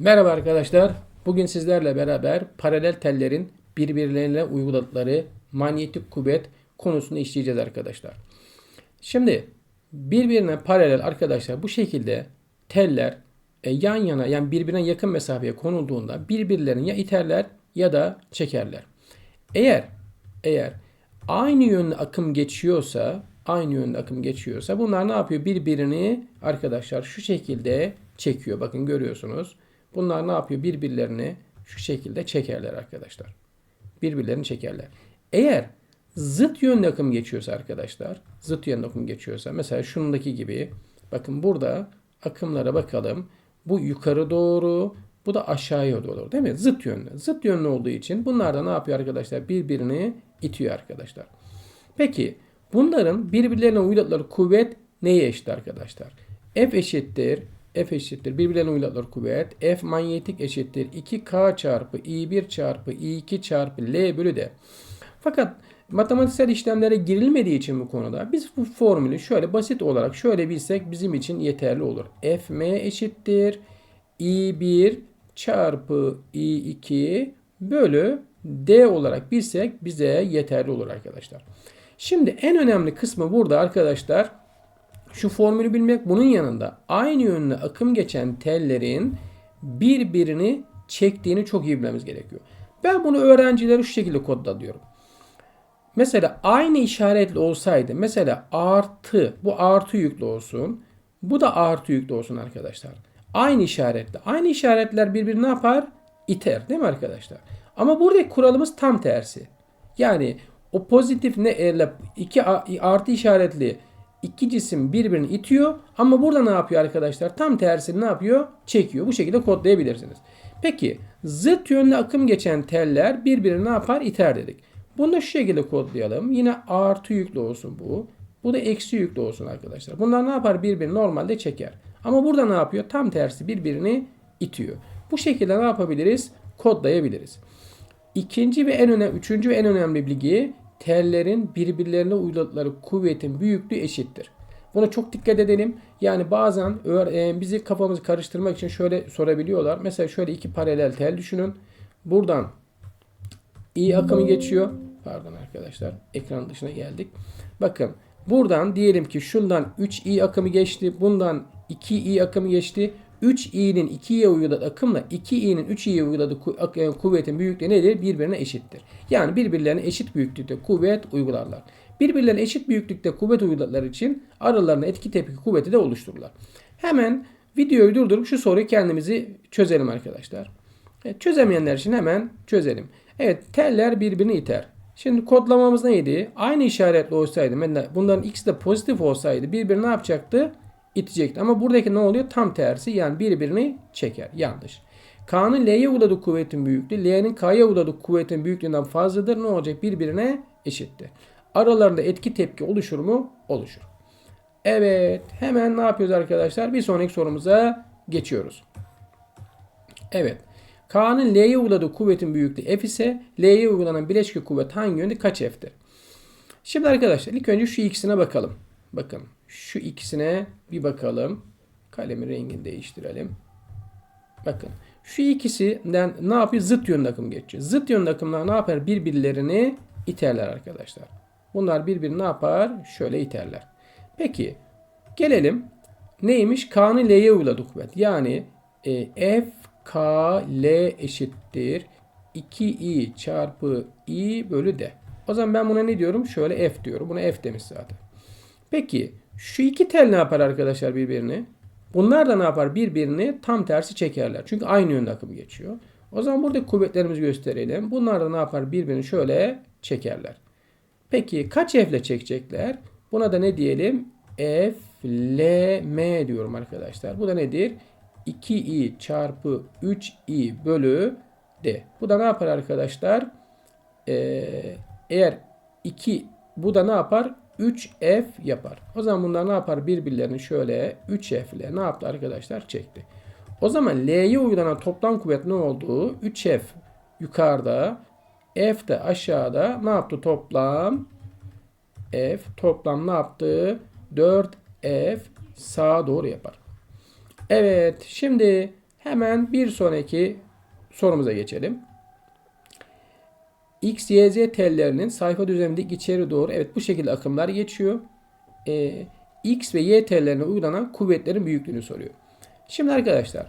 Merhaba arkadaşlar. Bugün sizlerle beraber paralel tellerin birbirlerine uyguladıkları manyetik kuvvet konusunu işleyeceğiz arkadaşlar. Şimdi birbirine paralel arkadaşlar bu şekilde teller e, yan yana yani birbirine yakın mesafeye konulduğunda birbirlerini ya iterler ya da çekerler. Eğer eğer aynı yönlü akım geçiyorsa aynı yönlü akım geçiyorsa bunlar ne yapıyor? Birbirini arkadaşlar şu şekilde çekiyor. Bakın görüyorsunuz. Bunlar ne yapıyor? Birbirlerini şu şekilde çekerler arkadaşlar. Birbirlerini çekerler. Eğer zıt yönlü akım geçiyorsa arkadaşlar, zıt yönlü akım geçiyorsa mesela şundaki gibi bakın burada akımlara bakalım. Bu yukarı doğru, bu da aşağıya doğru değil mi? Zıt yönlü. Zıt yönlü olduğu için bunlar da ne yapıyor arkadaşlar? Birbirini itiyor arkadaşlar. Peki bunların birbirlerine uyguladıkları kuvvet neye eşit arkadaşlar? F eşittir F eşittir. Birbirlerine uyguladıkları kuvvet. F manyetik eşittir. 2K çarpı I1 çarpı I2 çarpı L bölü D. Fakat matematiksel işlemlere girilmediği için bu konuda biz bu formülü şöyle basit olarak şöyle bilsek bizim için yeterli olur. Fm eşittir. I1 çarpı I2 bölü D olarak bilsek bize yeterli olur arkadaşlar. Şimdi en önemli kısmı burada arkadaşlar şu formülü bilmek bunun yanında aynı yönlü akım geçen tellerin birbirini çektiğini çok iyi bilmemiz gerekiyor. Ben bunu öğrencilere şu şekilde kodladıyorum. Mesela aynı işaretli olsaydı mesela artı bu artı yüklü olsun. Bu da artı yüklü olsun arkadaşlar. Aynı işaretli. Aynı işaretler birbirini ne yapar? İter değil mi arkadaşlar? Ama buradaki kuralımız tam tersi. Yani o pozitif ne e, iki artı işaretli iki cisim birbirini itiyor ama burada ne yapıyor arkadaşlar? Tam tersini ne yapıyor? Çekiyor. Bu şekilde kodlayabilirsiniz. Peki zıt yönlü akım geçen teller birbirini ne yapar? İter dedik. Bunu da şu şekilde kodlayalım. Yine artı yüklü olsun bu. Bu da eksi yüklü olsun arkadaşlar. Bunlar ne yapar? Birbirini normalde çeker. Ama burada ne yapıyor? Tam tersi birbirini itiyor. Bu şekilde ne yapabiliriz? Kodlayabiliriz. İkinci ve en önemli, üçüncü ve en önemli bilgi tellerin birbirlerine uyguladıkları kuvvetin büyüklüğü eşittir. Buna çok dikkat edelim. Yani bazen e, bizi kafamızı karıştırmak için şöyle sorabiliyorlar. Mesela şöyle iki paralel tel düşünün. Buradan i akımı geçiyor. Pardon arkadaşlar. Ekran dışına geldik. Bakın buradan diyelim ki şundan 3 i akımı geçti. Bundan 2 i akımı geçti. 3i'nin 2'ye uyguladığı akımla 2i'nin 3i'ye uyguladığı e, kuvvetin büyüklüğü nedir? Birbirine eşittir. Yani birbirlerine eşit büyüklükte kuvvet uygularlar. Birbirlerine eşit büyüklükte kuvvet uyguladıkları için aralarında etki tepki kuvveti de oluştururlar. Hemen videoyu durdurup şu soruyu kendimizi çözelim arkadaşlar. Evet, çözemeyenler için hemen çözelim. Evet teller birbirini iter. Şimdi kodlamamız neydi? Aynı işaretli olsaydı bunların ikisi de pozitif olsaydı birbirini ne yapacaktı? İtecekti. Ama buradaki ne oluyor? Tam tersi yani birbirini çeker. Yanlış. K'nın L'ye uyguladığı kuvvetin büyüklüğü L'nin K'ya uyguladığı kuvvetin büyüklüğünden fazladır. Ne olacak? Birbirine eşittir. Aralarında etki tepki oluşur mu? Oluşur. Evet. Hemen ne yapıyoruz arkadaşlar? Bir sonraki sorumuza geçiyoruz. Evet. K'nın L'ye uyguladığı kuvvetin büyüklüğü F ise L'ye uygulanan bileşke kuvvet hangi yönde kaç F'tir? Şimdi arkadaşlar ilk önce şu ikisine bakalım. Bakın şu ikisine bir bakalım. Kalemin rengini değiştirelim. Bakın şu ikisinden ne yapıyor? Zıt yönlü akım geçiyor. Zıt yönlü akımlar ne yapar? Birbirlerini iterler arkadaşlar. Bunlar birbirini ne yapar? Şöyle iterler. Peki gelelim. Neymiş? K'nın L'ye uyguladığı kuvvet. Yani e, F K L eşittir 2i çarpı i bölü d. O zaman ben buna ne diyorum? Şöyle f diyorum. Buna f demiş zaten. Peki şu iki tel ne yapar arkadaşlar birbirini? Bunlar da ne yapar? Birbirini tam tersi çekerler. Çünkü aynı yönde akım geçiyor. O zaman burada kuvvetlerimizi gösterelim. Bunlar da ne yapar? Birbirini şöyle çekerler. Peki kaç F ile çekecekler? Buna da ne diyelim? F, L, M diyorum arkadaşlar. Bu da nedir? 2i çarpı 3i bölü d. Bu da ne yapar arkadaşlar? Ee, eğer 2 bu da ne yapar? 3F yapar. O zaman bunlar ne yapar? Birbirlerini şöyle 3F ile ne yaptı arkadaşlar? Çekti. O zaman L'ye uygulanan toplam kuvvet ne oldu? 3F yukarıda, F de aşağıda ne yaptı toplam? F toplam ne yaptı? 4F sağa doğru yapar. Evet şimdi Hemen bir sonraki sorumuza geçelim. X, Y, Z tellerinin sayfa düzenindeki içeri doğru evet bu şekilde akımlar geçiyor. Ee, X ve Y tellerine uygulanan kuvvetlerin büyüklüğünü soruyor. Şimdi arkadaşlar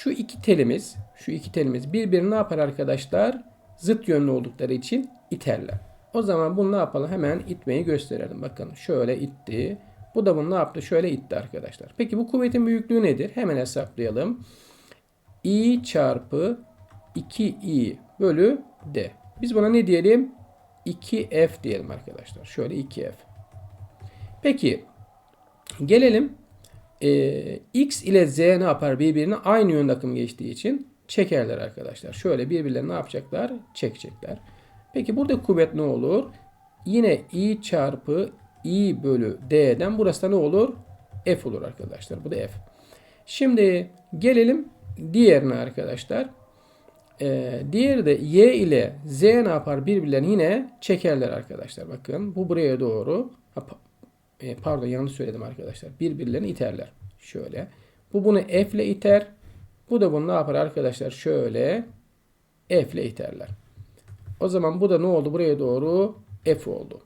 şu iki telimiz şu iki telimiz birbirini ne yapar arkadaşlar? Zıt yönlü oldukları için iterler. O zaman bunu ne yapalım? Hemen itmeyi gösterelim. Bakın şöyle itti. Bu da bunu ne yaptı? Şöyle itti arkadaşlar. Peki bu kuvvetin büyüklüğü nedir? Hemen hesaplayalım. I çarpı 2i bölü d. Biz buna ne diyelim? 2f diyelim arkadaşlar. Şöyle 2f. Peki gelelim e, x ile z ne yapar birbirine aynı yönde akım geçtiği için çekerler arkadaşlar. Şöyle birbirlerine ne yapacaklar? Çekecekler. Peki burada kuvvet ne olur? Yine i çarpı i bölü d'den burası da ne olur? F olur arkadaşlar. Bu da F. Şimdi gelelim diğerine arkadaşlar. Ee, diğeri de y ile z ne yapar? Birbirlerini yine çekerler arkadaşlar. Bakın bu buraya doğru. Ha, e, pardon yanlış söyledim arkadaşlar. Birbirlerini iterler. Şöyle. Bu bunu F ile iter. Bu da bunu ne yapar arkadaşlar? Şöyle F ile iterler. O zaman bu da ne oldu? Buraya doğru F oldu.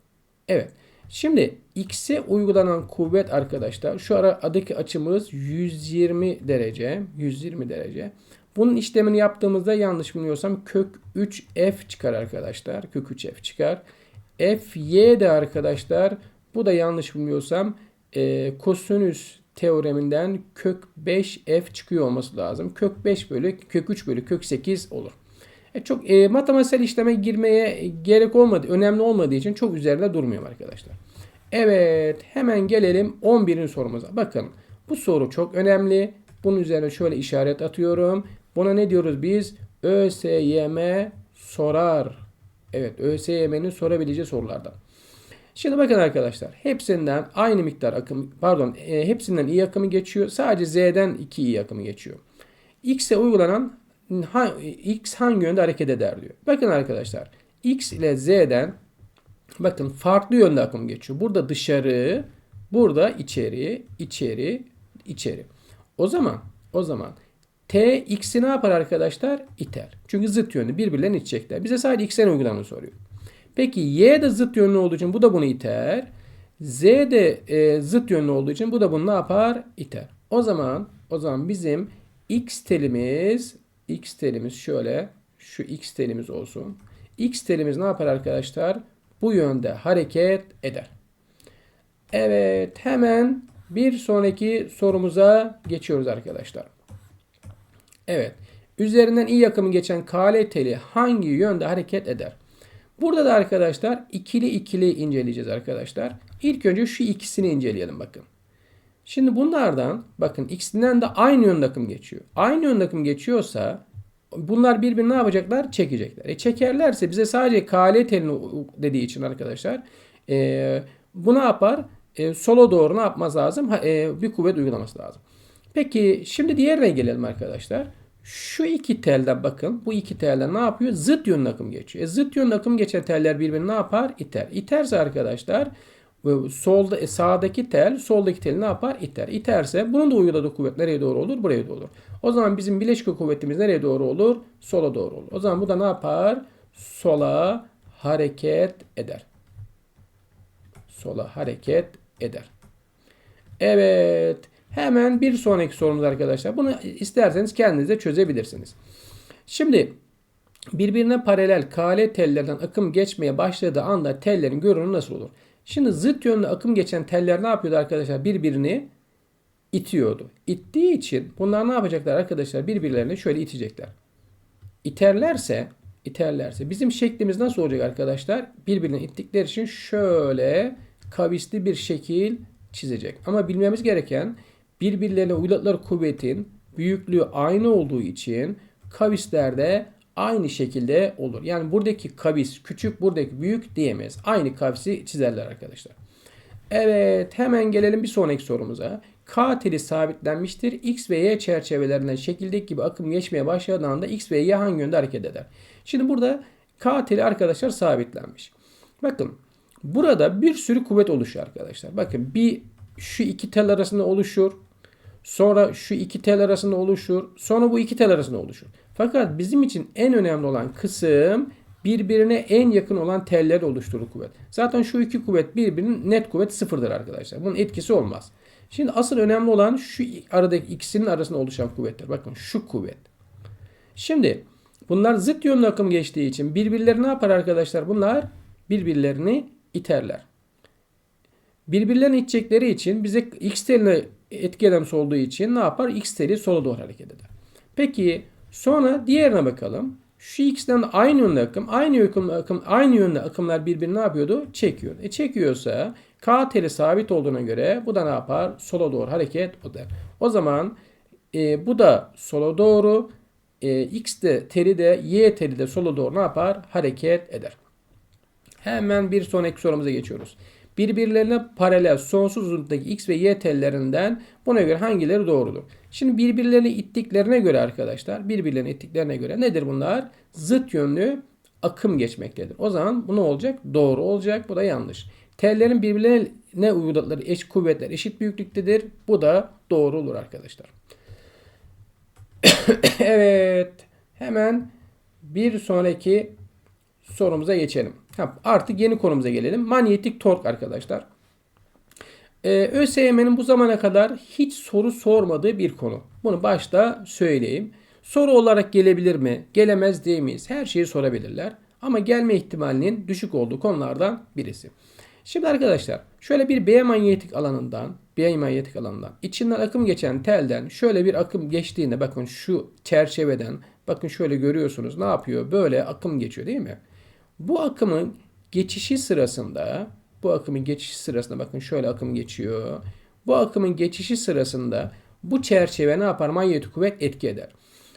Evet. Şimdi X'e uygulanan kuvvet arkadaşlar şu aradaki açımız 120 derece. 120 derece. Bunun işlemini yaptığımızda yanlış bilmiyorsam kök 3F çıkar arkadaşlar. Kök 3F çıkar. Fy de arkadaşlar bu da yanlış bilmiyorsam e, kosinüs teoreminden kök 5F çıkıyor olması lazım. Kök 5 bölü kök 3 bölü kök 8 olur. E çok e, matematiksel işleme girmeye gerek olmadı, önemli olmadığı için çok üzerinde durmuyorum arkadaşlar. Evet, hemen gelelim 11. sorumuza. Bakın, bu soru çok önemli. Bunun üzerine şöyle işaret atıyorum. Buna ne diyoruz biz? ÖSYM sorar. Evet, ÖSYM'nin sorabileceği sorulardan. Şimdi bakın arkadaşlar, hepsinden aynı miktar akım, pardon, e, hepsinden iyi akımı geçiyor. Sadece Z'den 2 iyi akımı geçiyor. X'e uygulanan ha, X hangi yönde hareket eder diyor. Bakın arkadaşlar X ile Z'den bakın farklı yönde akım geçiyor. Burada dışarı, burada içeri, içeri, içeri. O zaman o zaman T X'i ne yapar arkadaşlar? İter. Çünkü zıt yönlü birbirlerini itecekler. Bize sadece X'en uygulananı soruyor. Peki Y de zıt yönlü olduğu için bu da bunu iter. Z de e, zıt yönlü olduğu için bu da bunu ne yapar? İter. O zaman o zaman bizim X telimiz X telimiz şöyle şu X telimiz olsun. X telimiz ne yapar arkadaşlar? Bu yönde hareket eder. Evet hemen bir sonraki sorumuza geçiyoruz arkadaşlar. Evet. Üzerinden iyi akımı geçen KL teli hangi yönde hareket eder? Burada da arkadaşlar ikili ikili inceleyeceğiz arkadaşlar. İlk önce şu ikisini inceleyelim bakın. Şimdi bunlardan bakın ikisinden de aynı yönde akım geçiyor. Aynı yönde akım geçiyorsa bunlar birbirini ne yapacaklar? Çekecekler. E çekerlerse bize sadece KL telini dediği için arkadaşlar e, bu ne yapar? E, sola doğru ne yapmaz lazım? E, bir kuvvet uygulaması lazım. Peki şimdi diğerine gelelim arkadaşlar. Şu iki telden bakın. Bu iki telden ne yapıyor? Zıt yönlü akım geçiyor. E, zıt yönlü akım geçen teller birbirini ne yapar? İter. İterse arkadaşlar solda e, sağdaki tel soldaki teli ne yapar? İter. İterse bunun da uyguladığı kuvvet nereye doğru olur? Buraya doğru olur. O zaman bizim bileşik kuvvetimiz nereye doğru olur? Sola doğru olur. O zaman bu da ne yapar? Sola hareket eder. Sola hareket eder. Evet. Hemen bir sonraki sorumuz arkadaşlar. Bunu isterseniz kendiniz de çözebilirsiniz. Şimdi birbirine paralel KL tellerden akım geçmeye başladığı anda tellerin görünümü nasıl olur? Şimdi zıt yönlü akım geçen teller ne yapıyordu arkadaşlar? Birbirini itiyordu. İttiği için bunlar ne yapacaklar arkadaşlar? Birbirlerini şöyle itecekler. İterlerse iterlerse bizim şeklimiz nasıl olacak arkadaşlar? Birbirini ittikleri için şöyle kavisli bir şekil çizecek. Ama bilmemiz gereken birbirlerine uyguladıkları kuvvetin büyüklüğü aynı olduğu için kavislerde aynı şekilde olur. Yani buradaki kavis küçük, buradaki büyük diyemez. Aynı kavisi çizerler arkadaşlar. Evet hemen gelelim bir sonraki sorumuza. K teli sabitlenmiştir. X ve Y çerçevelerinden şekildeki gibi akım geçmeye başladığı anda X ve Y hangi yönde hareket eder? Şimdi burada K teli arkadaşlar sabitlenmiş. Bakın burada bir sürü kuvvet oluşuyor arkadaşlar. Bakın bir şu iki tel arasında oluşur. Sonra şu iki tel arasında oluşur. Sonra bu iki tel arasında oluşur. Fakat bizim için en önemli olan kısım birbirine en yakın olan teller oluşturur kuvvet. Zaten şu iki kuvvet birbirinin net kuvvet sıfırdır arkadaşlar. Bunun etkisi olmaz. Şimdi asıl önemli olan şu aradaki ikisinin arasında oluşan kuvvetler. Bakın şu kuvvet. Şimdi bunlar zıt yönlü akım geçtiği için birbirleri ne yapar arkadaşlar? Bunlar birbirlerini iterler. Birbirlerini itecekleri için bize x teline etki eden olduğu için ne yapar? X teli sola doğru hareket eder. Peki sonra diğerine bakalım. Şu x'ten aynı yönde akım, aynı yönde akım, aynı yönde akımlar birbirini ne yapıyordu? Çekiyor. E çekiyorsa K teli sabit olduğuna göre bu da ne yapar? Sola doğru hareket eder. O zaman e, bu da sola doğru, e, X de teli de Y teli de sola doğru ne yapar? Hareket eder. Hemen bir sonraki sorumuza geçiyoruz. Birbirlerine paralel sonsuz uzunluktaki X ve Y tellerinden buna göre hangileri doğrudur? Şimdi birbirlerini ittiklerine göre arkadaşlar, birbirlerini ittiklerine göre nedir bunlar? Zıt yönlü akım geçmektedir. O zaman bu ne olacak? Doğru olacak. Bu da yanlış. Tellerin birbirlerine uyguladıkları eş kuvvetler eşit büyüklüktedir. Bu da doğru olur arkadaşlar. evet. Hemen bir sonraki sorumuza geçelim. Artık yeni konumuza gelelim. Manyetik tork arkadaşlar. Ee, ÖSYM'nin bu zamana kadar hiç soru sormadığı bir konu. Bunu başta söyleyeyim. Soru olarak gelebilir mi? Gelemez değil miyiz? Her şeyi sorabilirler. Ama gelme ihtimalinin düşük olduğu konulardan birisi. Şimdi arkadaşlar şöyle bir B manyetik alanından B manyetik alanından içinden akım geçen telden şöyle bir akım geçtiğinde bakın şu çerçeveden bakın şöyle görüyorsunuz ne yapıyor? Böyle akım geçiyor değil mi? Bu akımın geçişi sırasında bu akımın geçişi sırasında bakın şöyle akım geçiyor. Bu akımın geçişi sırasında bu çerçeve ne yapar? Manyetik kuvvet etki eder.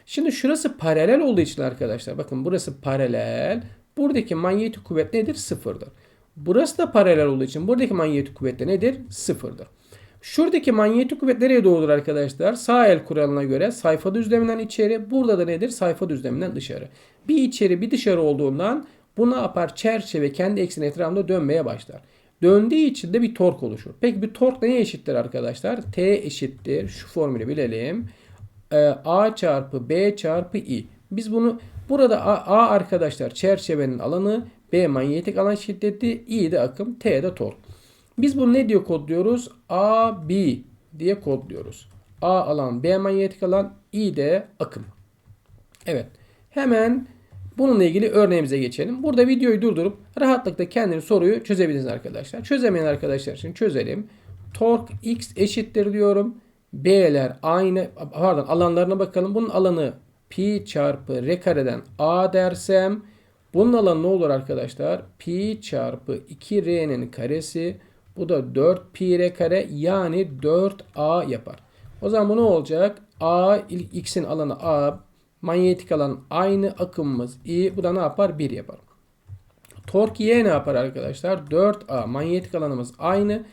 Şimdi şurası paralel olduğu için arkadaşlar bakın burası paralel. Buradaki manyetik kuvvet nedir? Sıfırdır. Burası da paralel olduğu için buradaki manyetik kuvvet de nedir? Sıfırdır. Şuradaki manyetik kuvvet nereye doğrudur arkadaşlar? Sağ el kuralına göre sayfa düzleminden içeri. Burada da nedir? Sayfa düzleminden dışarı. Bir içeri bir dışarı olduğundan bu ne yapar? Çerçeve kendi ekseni etrafında dönmeye başlar. Döndüğü için de bir tork oluşur. Peki bir tork neye eşittir arkadaşlar? T eşittir. Şu formülü bilelim. Ee, A çarpı B çarpı I. Biz bunu burada A, A arkadaşlar çerçevenin alanı, B manyetik alan şiddeti, I de akım, T de tork. Biz bunu ne diye kodluyoruz? A, B diye kodluyoruz. A alan, B manyetik alan, I de akım. Evet. Hemen bununla ilgili örneğimize geçelim. Burada videoyu durdurup rahatlıkla kendiniz soruyu çözebilirsiniz arkadaşlar. Çözemeyen arkadaşlar için çözelim. Tork x eşittir diyorum. B'ler aynı pardon alanlarına bakalım. Bunun alanı pi çarpı r kareden a dersem bunun alanı ne olur arkadaşlar? Pi çarpı 2r'nin karesi bu da 4 pi r kare yani 4a yapar. O zaman bu ne olacak? A x'in alanı a manyetik alan aynı akımımız i bu da ne yapar? 1 yapar. Tork y ne yapar arkadaşlar? 4a manyetik alanımız aynı.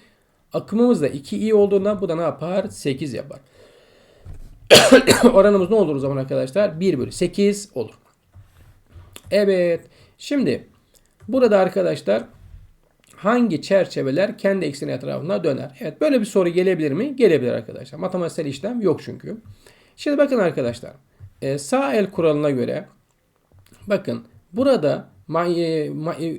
Akımımız da 2i olduğundan bu da ne yapar? 8 yapar. Oranımız ne olur o zaman arkadaşlar? 1 bölü 8 olur. Evet. Şimdi burada arkadaşlar hangi çerçeveler kendi ekseni etrafında döner? Evet böyle bir soru gelebilir mi? Gelebilir arkadaşlar. Matematiksel işlem yok çünkü. Şimdi bakın arkadaşlar. Ee, sağ el kuralına göre bakın burada manye, manye,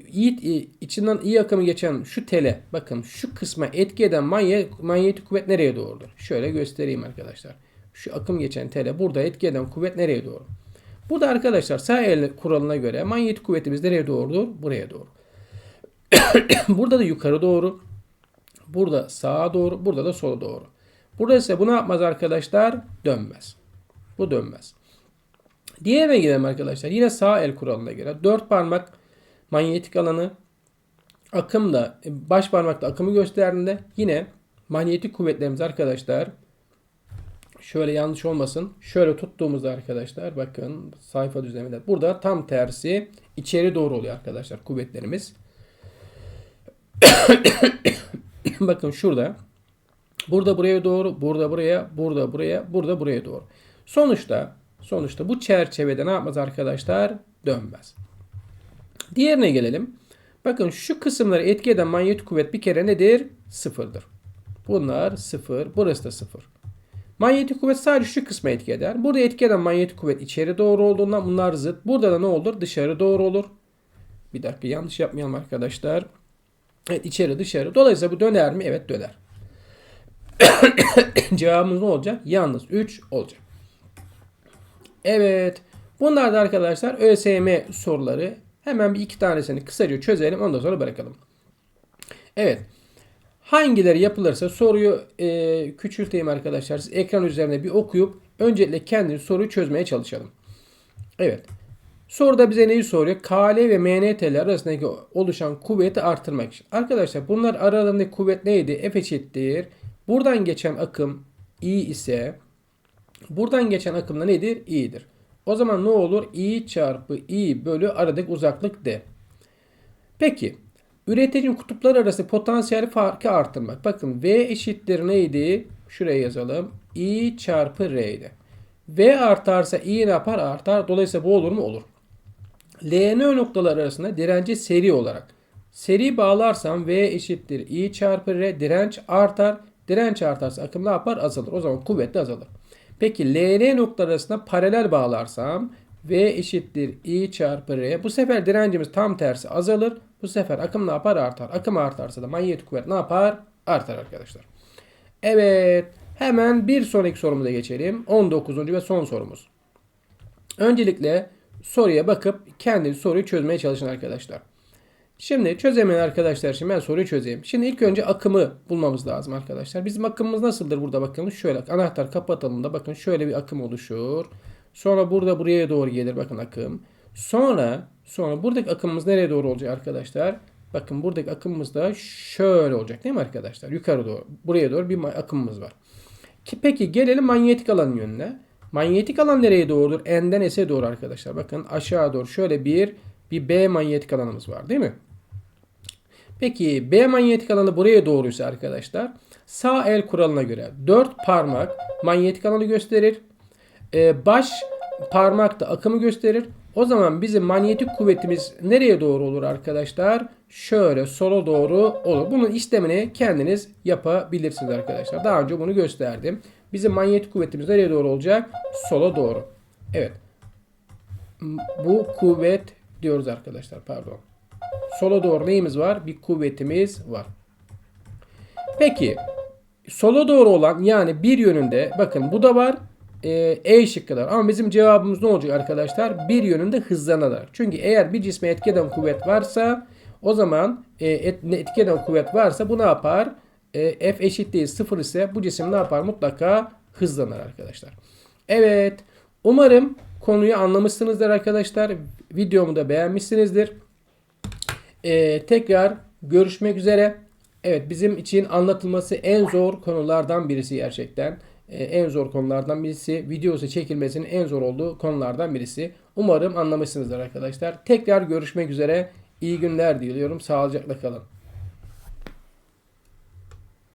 içinden iyi akımı geçen şu tele bakın şu kısma etki eden manye, manyetik kuvvet nereye doğrudur? Şöyle göstereyim arkadaşlar. Şu akım geçen tele burada etki eden kuvvet nereye doğru? Burada arkadaşlar sağ el kuralına göre manyetik kuvvetimiz nereye doğrudur? Buraya doğru. burada da yukarı doğru. Burada sağa doğru. Burada da sola doğru. Burada ise bu ne yapmaz arkadaşlar? Dönmez. Bu dönmez. Diğerine gidelim arkadaşlar. Yine sağ el kuralına göre 4 parmak manyetik alanı akımda baş parmakta akımı gösterdiğinde yine manyetik kuvvetlerimiz arkadaşlar şöyle yanlış olmasın. Şöyle tuttuğumuzda arkadaşlar bakın sayfa düzleminde. Burada tam tersi içeri doğru oluyor arkadaşlar kuvvetlerimiz. bakın şurada. Burada buraya doğru, burada buraya, burada buraya, burada buraya doğru. Sonuçta sonuçta bu çerçevede ne yapmaz arkadaşlar? Dönmez. Diğerine gelelim. Bakın şu kısımları etki eden manyetik kuvvet bir kere nedir? Sıfırdır. Bunlar sıfır. Burası da sıfır. Manyetik kuvvet sadece şu kısma etki eder. Burada etki eden manyetik kuvvet içeri doğru olduğundan bunlar zıt. Burada da ne olur? Dışarı doğru olur. Bir dakika yanlış yapmayalım arkadaşlar. Evet içeri dışarı. Dolayısıyla bu döner mi? Evet döner. Cevabımız ne olacak? Yalnız 3 olacak. Evet. Bunlar da arkadaşlar ÖSYM soruları. Hemen bir iki tanesini kısaca çözelim. Ondan sonra bırakalım. Evet. Hangileri yapılırsa soruyu e, küçülteyim arkadaşlar. Siz ekran üzerinde bir okuyup öncelikle kendiniz soruyu çözmeye çalışalım. Evet. Soruda bize neyi soruyor? KL ve MNT'ler arasındaki oluşan kuvveti artırmak için. Arkadaşlar bunlar aralarındaki kuvvet neydi? F eşittir. Buradan geçen akım I ise buradan geçen akım da nedir? İ'dir. O zaman ne olur? I çarpı I bölü aradaki uzaklık D. Peki üreticinin kutupları arası potansiyel farkı artırmak. Bakın V eşittir neydi? Şuraya yazalım. I çarpı R'ydi. V artarsa I ne yapar? Artar. Dolayısıyla bu olur mu? Olur. LN noktalar arasında direnci seri olarak. Seri bağlarsam V eşittir I çarpı R direnç artar. Direnç artarsa akım ne yapar? Azalır. O zaman kuvvet de azalır. Peki LN noktalar arasında paralel bağlarsam V eşittir I çarpı R. Bu sefer direncimiz tam tersi azalır. Bu sefer akım ne yapar? Artar. Akım artarsa da manyetik kuvvet ne yapar? Artar arkadaşlar. Evet. Hemen bir sonraki sorumuza geçelim. 19. ve son sorumuz. Öncelikle soruya bakıp kendi soruyu çözmeye çalışın arkadaşlar. Şimdi çözemeyen arkadaşlar için ben soruyu çözeyim. Şimdi ilk önce akımı bulmamız lazım arkadaşlar. Bizim akımımız nasıldır burada bakın. Şöyle anahtar kapatalım da bakın şöyle bir akım oluşur. Sonra burada buraya doğru gelir bakın akım. Sonra sonra buradaki akımımız nereye doğru olacak arkadaşlar? Bakın buradaki akımımız da şöyle olacak değil mi arkadaşlar? Yukarı doğru. Buraya doğru bir akımımız var. Ki peki gelelim manyetik alanın yönüne. Manyetik alan nereye doğrudur? N'den S'e doğru arkadaşlar. Bakın aşağı doğru şöyle bir bir B manyetik alanımız var değil mi? Peki B manyetik alanı buraya doğruysa arkadaşlar sağ el kuralına göre 4 parmak manyetik alanı gösterir. Ee, baş parmak da akımı gösterir. O zaman bizim manyetik kuvvetimiz nereye doğru olur arkadaşlar? Şöyle sola doğru olur. Bunun işlemini kendiniz yapabilirsiniz arkadaşlar. Daha önce bunu gösterdim. Bizim manyetik kuvvetimiz nereye doğru olacak? Sola doğru. Evet. Bu kuvvet diyoruz arkadaşlar. Pardon. Sola doğru neyimiz var? Bir kuvvetimiz var. Peki sola doğru olan yani bir yönünde bakın bu da var. E, e şıkkılar. Ama bizim cevabımız ne olacak arkadaşlar? Bir yönünde hızlanarak. Çünkü eğer bir cisme etki eden kuvvet varsa o zaman e, et, etki eden kuvvet varsa bu ne yapar? E, F eşit değil 0 ise bu cisim ne yapar? Mutlaka hızlanır arkadaşlar. Evet. Umarım konuyu anlamışsınızdır arkadaşlar. Videomu da beğenmişsinizdir. Ee, tekrar görüşmek üzere. Evet bizim için anlatılması en zor konulardan birisi gerçekten. Ee, en zor konulardan birisi. Videosu çekilmesinin en zor olduğu konulardan birisi. Umarım anlamışsınızdır arkadaşlar. Tekrar görüşmek üzere. İyi günler diliyorum. Sağlıcakla kalın.